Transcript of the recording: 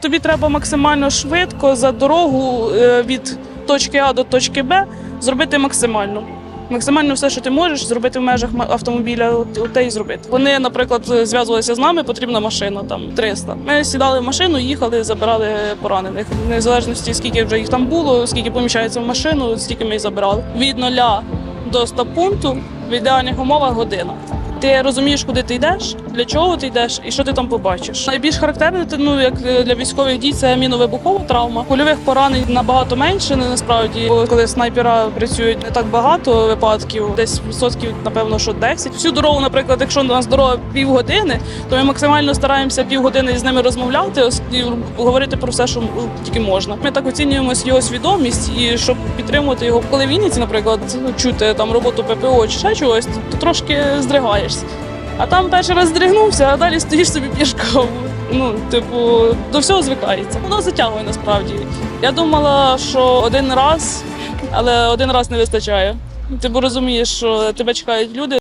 Тобі треба максимально швидко за дорогу е, від точки А до точки Б зробити максимально. Максимально все, що ти можеш, зробити в межах автомобіля, те і зробити. Вони, наприклад, зв'язувалися з нами, потрібна машина там 300. Ми сідали в машину, їхали, забирали поранених. Незалежно скільки вже їх там було, скільки поміщається в машину, стільки ми і забирали. Від нуля до 100 пункту в ідеальних умовах година. Ти розумієш, куди ти йдеш, для чого ти йдеш і що ти там побачиш. Найбільш характерне, ну як для військових дій, це міновибухова травма. Кульових поранень набагато менше. не Насправді, коли снайпера працюють не так багато випадків, десь відсотків, напевно, що 10. Всю дорогу, наприклад, якщо у нас дорога півгодини, то ми максимально стараємося півгодини з ними розмовляти і говорити про все, що тільки можна. Ми так оцінюємо його свідомість і щоб підтримувати його, коли в Вінниці, наприклад, чути там роботу ППО чи ще чогось, то трошки здригаєшся. А там перший раз здригнувся, а далі стоїш собі п'єш каву. Ну, типу, до всього звикається. Воно затягує насправді. Я думала, що один раз, але один раз не вистачає. Ти розумієш, що тебе чекають люди.